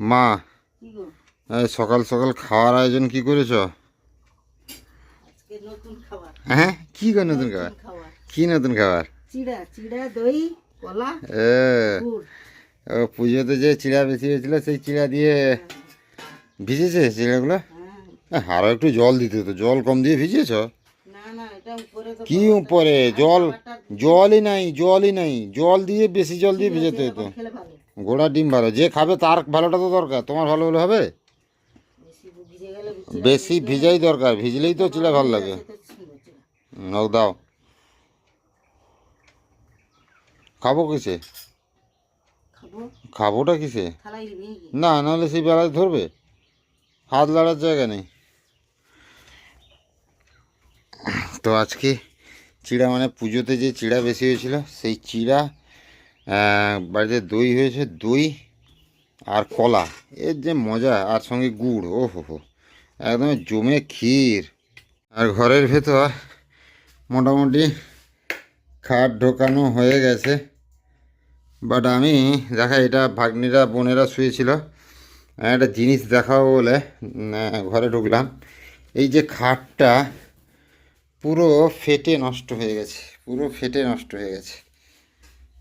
মা এই সকাল সকাল খাওয়ার আয়োজন কি করেছ? হ্যাঁ? কি করে নতুন খাবার? কি নতুন খাবার? ও পুজোতে যে চিড়া বেশি হয়েছিল সেই চিড়া দিয়ে ভিজেছে চিড়াগুলো? হ্যাঁ। এ, আরও একটু জল দিতে তো জল কম দিয়ে ভিজিয়েছ কি উপরে? জল জলই নাই জলই নাই। জল দিয়ে বেশি জল দিয়ে ভিজাতে হতো। গোড়া ডিম ভালো যে খাবে তার ভালোটা তো দরকার তোমার ভালো হলে হবে? বেশি ভিজাই দরকার ভিজলেই তো চিড়া ভালো লাগে। নাও দাও। খাব কিসে? খাবোটা কিসে? নাকি না নাহলে সেই বেলায় ধরবে। হাত লাড়ার জায়গা নেই। তো আজকে চিড়া মানে পুজোতে যে চিড়া বেশি হয়েছিল সেই চিড়া বাড়িতে দই হয়েছে, দই আর কলা। এর যে মজা, আর সঙ্গে গুড় ও হো হো। একদম জমে ক্ষীর। আর ঘরের ভেতর মোটামুটি খাট ঢোকানো হয়ে গেছে। বাট আমি, দেখা, এটা ভাগ্নিরা, বোনেরা শুয়েছিল। একটা জিনিস দেখাবো বলে ঘরে ঢুকলাম। এই যে খাটটা পুরো ফেটে নষ্ট হয়ে গেছে, পুরো ফেটে নষ্ট হয়ে গেছে।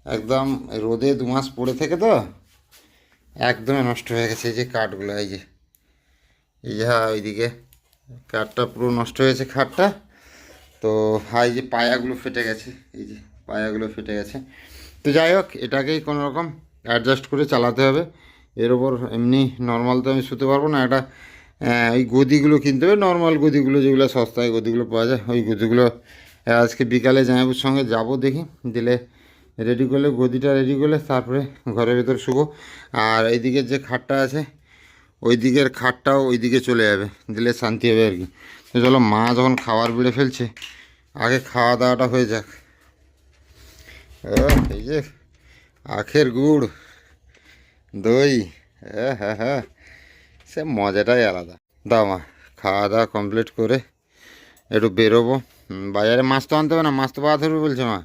একদম রোদে দু মাস পড়ে থেকে তো একদমই নষ্ট হয়ে গেছে, এই যে কাঠগুলো, এই যে এই যে হ্যাঁ ওইদিকে কাঠটা পুরো নষ্ট হয়েছে খাটটা। তো এই যে পায়াগুলো ফেটে গেছে, এই যে পায়াগুলো ফেটে গেছে। তো যাই হোক, এটাকেই কোনো রকম অ্যাডজাস্ট করে চালাতে হবে। এর ওপর এমনি নর্মাল তো আমি শুতে পারব না, একটা ওই গদিগুলো কিনতে হবে নর্মাল গদিগুলো যেগুলো সস্তায় গদিগুলো পাওয়া যায়, ওই গদিগুলো আজকে বিকালে জামাইবুর সঙ্গে যাব দেখি, দিলে রেডি করলে গদিটা রেডি করলে তারপরে ঘরের ভেতর শুবো। আর এইদিকে যে খাটটা আছে ওই দিকের খাটটাও ওই দিকে চলে যাবে, দিলে শান্তি হবে আর কি। তো চলো, মা যখন খাবার বেড়ে ফেলছে, আগে খাওয়া দাওয়াটা হয়ে যাক। এই যে আখের গুড়, দই হ্যাঁ হ্যাঁ সে মজাটাই আলাদা। দাও মা, খাওয়া দাওয়া কমপ্লিট করে একটু বেরোবো। বাজারে মাছ তো আনতে হবে না, মাছ তো পাওয়া ধরবে বলছে মা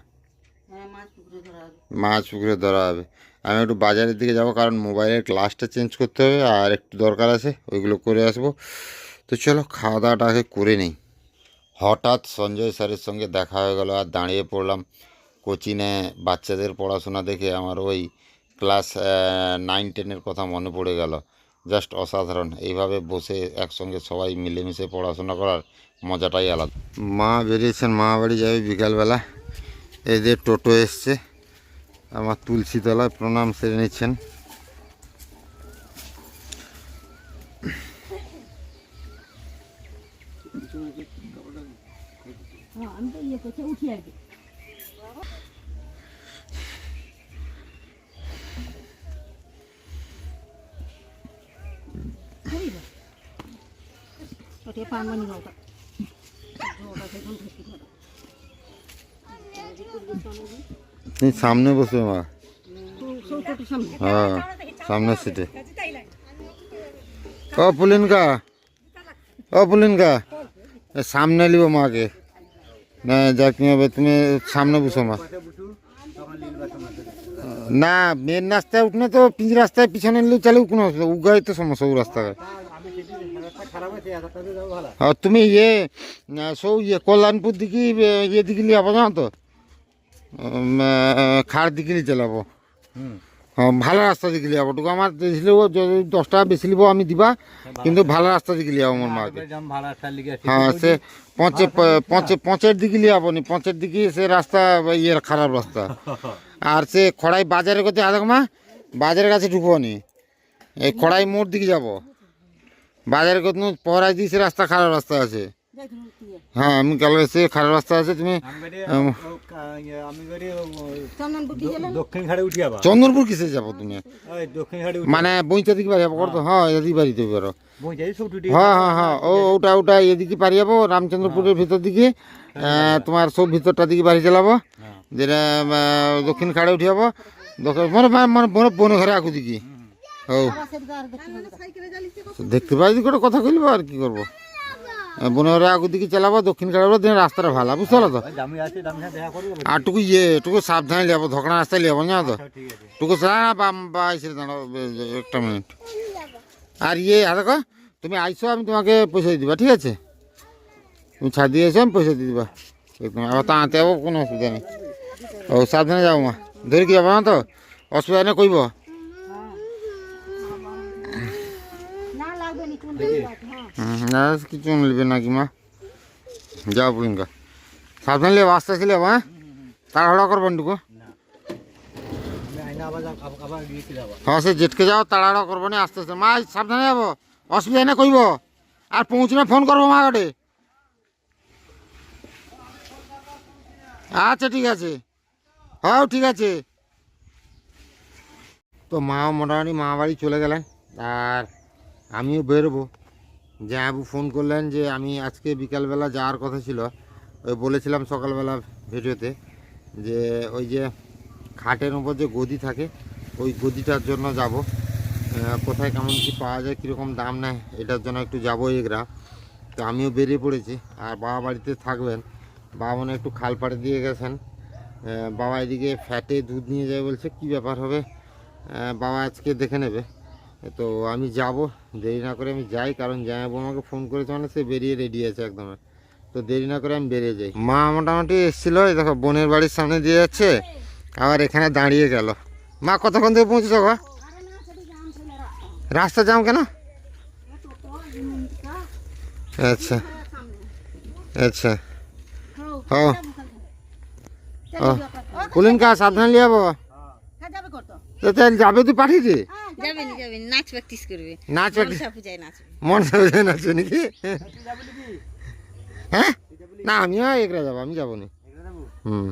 হ্যাঁ মাছ পুকুরে ধরা হবে মাছ পুকুরে ধরা হবে। আমি একটু বাজারের দিকে যাব, কারণ মোবাইলের গ্লাসটা চেঞ্জ করতে হবে আর একটু দরকার আছে, ওইগুলো করে আসব। তো চলো খাওয়া দাওয়াটা আগে করে নেই। হঠাৎ সঞ্জয় স্যারের সঙ্গে দেখা হয়ে গেল আর দাঁড়িয়ে পড়লাম কোচিনে বাচ্চাদের পড়াশোনা দেখে আমার ওই ক্লাস নাইন টেনের কথা মনে পড়ে গেল। জাস্ট অসাধারণ, এইভাবে বসে একসঙ্গে সবাই মিলেমিশে পড়াশোনা করার মজাটাই আলাদা। মা বেরিয়েছেন, মা বাড়ি যাবে বিকালবেলা। এদের টোটো এসছে। আমার তুলসীতলায় প্রণাম সেরে নিচ্ছেন। হ্যাঁ আর তুমি সামনে বসবে মা। হ্যাঁ সামনের সিটে ও পুলিনকা ও পুলিনকা। সামনে লিব মাকে। না, যাক নিয়ে হবে তুমি সামনে বসো মা। না মেন রাস্তায় উঠলে তো পিচ রাস্তায় পিছনে নিলেও চালেও কোনো অসুবিধা উগাই তো সমস্যা ও রাস্তায় হ্যাঁ তুমি ইয়ে সব ইয়ে কল্যাণপুর দিকে ইয়ে দিকে লিয়ে যাব জানো তো? খাড় দিকে নিয়ে চালাবো হ্যাঁ ভালো রাস্তা দিকে যাব টুকু আমার যদি দশ টাকা বেশি লিব আমি দিবা। কিন্তু ভালো রাস্তা দিকে যাব আমার মাকে। হ্যাঁ সে পঁচে পঁচে পঁচের দিকে লিয়ে যাব নি। পঞ্চের দিকে সে রাস্তা ইয়ে খারাপ রাস্তা। আর সে খড়াই বাজারের কাছে আদেখ মা বাজারের কাছে ঢুকবো নি। এই খড়াই মোড় দিকে যাব। বাজারের কত পহরাই দিয়ে সে রাস্তা খারাপ রাস্তা আছে। হ্যাঁ আমি কাল এসে খারাপ রাস্তা আছে তুমি উম, চন্দনপুর কিসে যাব তুমি? ওই দক্ষিণ ঘাটে মানে বইটা দিকে বাড়ি যাব করতো হ্যাঁ এদিকে পারো বইটাই হ্যাঁ হ্যাঁ হ্যাঁ ও ওটা ওটা এদিকে পারি যাব রামচন্দ্রপুরের ভিতর দিকে। তোমার সব ভিতরটা দিকে বাড়ি চালাবো। যেটা দক্ষিণ খাড়ে উঠে যাব। মানে মানে মানে ঘরে আকু দিকে। ও দেখতে পাই একটা কথা কইলবো আর কি করব? আহ, বনে ঘরে আগু দিকে চালাবো দক্ষিণ খাড়ে দিন রাস্তাটা ভালো। বুঝতে পারল তো? করব আর টুকু ইয়ে টুকু সাবধানে লিয়াবো ধকনা রাস্তায় লিয়াবো না তো? টুকু এসে দাঁড়াও একটা মিনিট। আর ইয়ে আর দেখো তুমি আইসো আমি তোমাকে পয়সা দিয়ে দিবা ঠিক আছে? তুমি ছাড় দিয়ে এসো আমি পয়সা দিয়ে দিবা। একদম আবার তা আনতে যাব কোনো অসুবিধা নেই। ও সাবধানে যাব মা। ধরে কি যাব না তো? অসুবিধা নেই কইব না লাগবে নি কোন দিকে হ্যাঁ হুম, না কিছু নেবে নাকি মা? যাও পুলিঙ্কা সাবধানে লেবো আস্তে আস্তে লেবো হ্যাঁ? তাড়াহুড়া করবেন টুকু হ্যাঁ সে জেটকে যাও, তাড়াহুড়া করব না, আস্তে আস্তে। মা সাবধানে যাব, অসুবিধা নেই কইব। আর পৌঁছলে ফোন করব মা ঘটে আচ্ছা ঠিক আছে। হ্যাঁ ঠিক আছে। তো মা, মোটামুটি মা বাড়ি চলে গেলেন, আর আমিও বেরোবো। জাহাবু ফোন করলেন যে আমি আজকে বিকালবেলা যাওয়ার কথা ছিল। ওই বলেছিলাম সকালবেলা ভিডিওতে যে ওই যে খাটের উপর যে গদি থাকে, ওই গদিটার জন্য যাব। কোথায় কেমন কি পাওয়া যায়, কীরকম দাম নেয়, এটার জন্য একটু যাব এগরা। তো আমিও বেরিয়ে পড়েছি, আর বাবা বাড়িতে থাকবেন। বাবা মনে একটু খাল পাড়ে দিয়ে গেছেন। বাবা এদিকে ফ্যাটে দুধ নিয়ে যাবে বলছে, কি ব্যাপার হবে? বাবা আজকে দেখে নেবে। তো আমি যাব। দেরি না করে আমি যাই কারণ জামাইবাবু আমাকে ফোন করেছে মানে সে বেরিয়ে রেডি আছে একদম। তো দেরি না করে আমি বেরিয়ে যাই। মা মোটামুটি এসেছিল এই দেখো বোনের বাড়ির সামনে দিয়ে যাচ্ছে আবার এখানে দাঁড়িয়ে গেল। মা কতক্ষণ থেকে পৌঁছেছো গো? রাস্তা জাম কেন? আচ্ছা আচ্ছা। হ্যাঁ। ও। কুলিনকা সাবধানে লিয়ে যাব। হ্যাঁ। তো তাহলে যাবে তুই পাঠিয়েছি? হ্যাঁ যাবে। না যাবে না, নাচ প্র্যাকটিস করবে। নাচ প্র্যাকটিস মনসা পূজায় নাচবে। মন সাজে নাচবে নাকি? হ্যাঁ? না আমিও এগরা যাব আমি যাব না। হুম।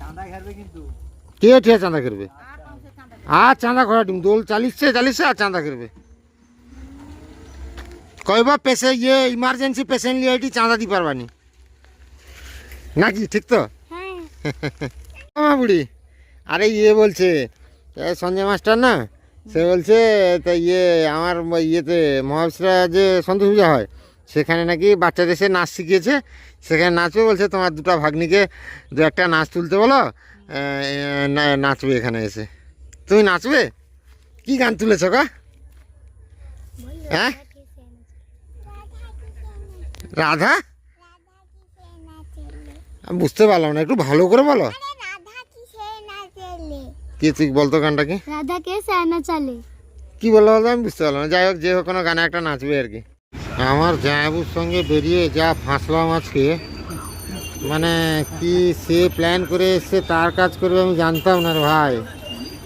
চাঁদা ঘেরবে কিন্তু। কে ঠিক চাঁদা করবে আর চাঁদা করা ডিম দোল চালিশছে চালিশছে আর চাঁদা করবে কইবা পেশে ইয়ে ইমার্জেন্সি পেশেন্ট লিয়ে এটি চাঁদা দি পারবানি নাকি ঠিক তো? হ্যাঁ। বুড়ি। আরে ইয়ে বলছে সঞ্জয় মাস্টার না? সে বলছে তা ইয়ে আমার ইয়েতে মহাবিশ্রা যে সন্তোষ পূজা হয় সেখানে নাকি বাচ্চাদের সে নাচ শিখিয়েছে। সেখানে নাচবে বলছে তোমার দুটো ভাগ্নিকে দু একটা নাচ তুলতে বলো নাচবে এখানে এসে। তুমি নাচবে? কি গান তুলেছ গা? হ্যাঁ? রাধা? বুঝতে পারলাম না একটু ভালো করে বলো। কি তুই বলতো গানটা কি? রাধাকে সায়না চালে। কি বলল বলতো? আমি বুঝতে পারলাম না। যাই হোক যে হোক কোনো গানে একটা নাচবে আর কি। আমার জায়াবুর সঙ্গে বেরিয়ে যা ফাঁসলাম আজকে মানে কি সে প্ল্যান করে এসছে তার কাজ করবে আমি জানতাম না রে ভাই।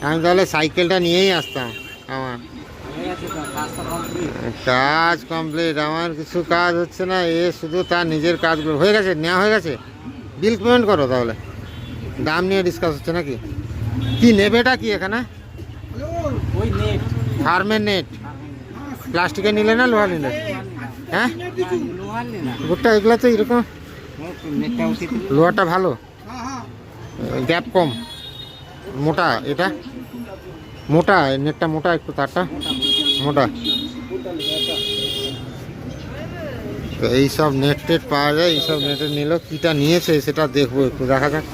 আমি তাহলে সাইকেলটা নিয়েই আসতাম আমার। কাজ কমপ্লিট আমার কিছু কাজ হচ্ছে না এ শুধু তার নিজের কাজগুলো। হয়ে গেছে নেওয়া হয়ে গেছে? বিল পেমেন্ট করো তাহলে। দাম নিয়ে ডিসকাস হচ্ছে নাকি? কি নেবেটা কি এখানে? ফার্মের নেট। প্লাস্টিকের নিলে না লোহা নিলে? হ্যাঁ? গোটা এগুলো তো এরকম লোহাটা ভালো। গ্যাপ কম। মোটা এটা। মোটা, নেটটা মোটা একটু তারটা। মোটা। তো এইসব নেট টেট পাওয়া যায় এইসব নেটের নিল। কীটা নিয়েছে সেটা দেখব একটু, দেখা যাক।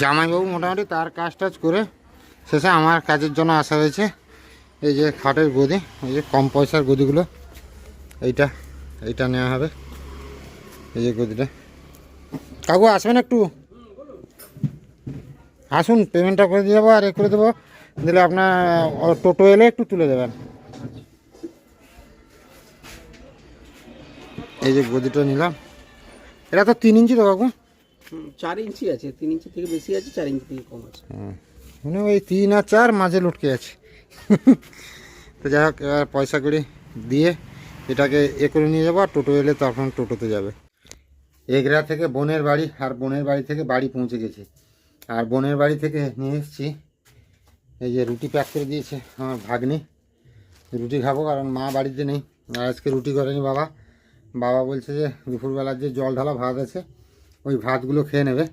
জামাইবাবু মোটামুটি তার কাজ টাজ করে শেষে আমার কাজের জন্য আসা হয়েছে। এই যে খাটের গদি, এই যে কম পয়সার গদিগুলো, এইটা এইটা নেওয়া হবে। এই যে গদিটা। কাকু, আসবেন একটু? আসুন পেমেন্টটা করে দিয়ে যাব আর এ করে দেবো। দিলে আপনার টোটো এলে একটু তুলে দেবেন। এই যে গদিটা নিলাম। এটা তো তিন ইঞ্চি তো, কাকু? চার ইঞ্চি আছে, তিন ইঞ্চি থেকে বেশি আছে, চার ইঞ্চি থেকে কম আছে। মানে ওই তিন আর চার মাঝে লটকে আছে। তো যাই হোক, এবার পয়সা করে দিয়ে এটাকে এ করে নিয়ে যাব, আর টোটো এলে তখন টোটোতে যাবে। এগরা থেকে বোনের বাড়ি আর বোনের বাড়ি থেকে বাড়ি পৌঁছে গেছি। আর বোনের বাড়ি থেকে নিয়ে এসেছি, এই যে রুটি প্যাক করে দিয়েছে আমার ভাগ্নি। রুটি খাব, কারণ মা বাড়িতে নেই। আর আজকে রুটি করেনি বাবা। বাবা বলছে যে, দুপুরবেলার যে জল ঢালা ভাত আছে ওই ভাতগুলো খেয়ে নেবে।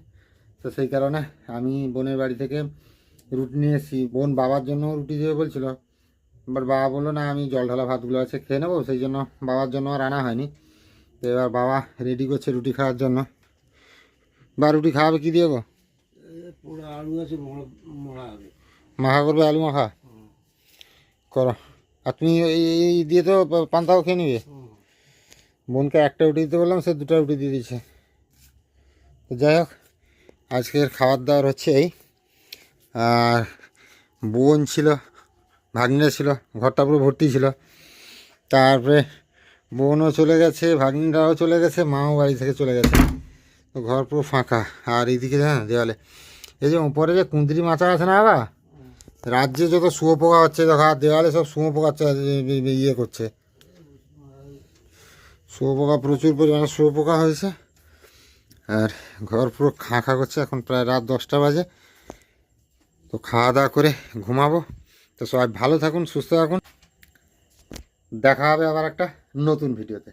তো সেই কারণে আমি বোনের বাড়ি থেকে রুটি নিয়ে এসেছি। বোন বাবার জন্য রুটি দেবে বলছিল। এবার বাবা বলল না আমি জল ঢালা ভাতগুলো আছে খেয়ে নেব। সেই জন্য বাবার জন্য আর আনা হয়নি। তো এবার বাবা রেডি করছে রুটি খাওয়ার জন্য। বা রুটি খাওয়াবে কী দিয়ে গো? আলু আছে মাখা করবে আলু মাখা? করো। আর তুমি এই দিয়ে তো পান্তাও খেয়ে নিবে। বোনকে একটা রুটি দিতে বললাম সে দুটো রুটি দিয়ে দিয়েছে। তো যাই হোক, আজকের খাবার দাবার হচ্ছে এই। আর বোন ছিল ভাগ্নিরা ছিল, ঘরটা পুরো ভর্তি ছিল। তারপরে বোনও চলে গেছে ভাগ্নিরাও চলে গেছে, মাও বাড়ি থেকে চলে গেছে। তো ঘর পুরো ফাঁকা। আর এইদিকে হ্যাঁ দেওয়ালে, এই যে উপরে যে কুঁদরি মাচা আছে না বাবা, রাজ্যে যত শুয়োপোকা হচ্ছে, দেখো আর দেওয়ালে সব শুয়োপোকা ইয়ে করছে। শুয়োপোকা প্রচুর পরিমাণে শুয়োপোকা হয়েছে। আর ঘর পুরো খাঁ খাঁ করছে, এখন প্রায় রাত দশটা বাজে। তো খাওয়া দাওয়া করে ঘুমাবো। তো সবাই ভালো থাকুন, সুস্থ থাকুন। দেখা হবে আবার একটা নতুন ভিডিওতে।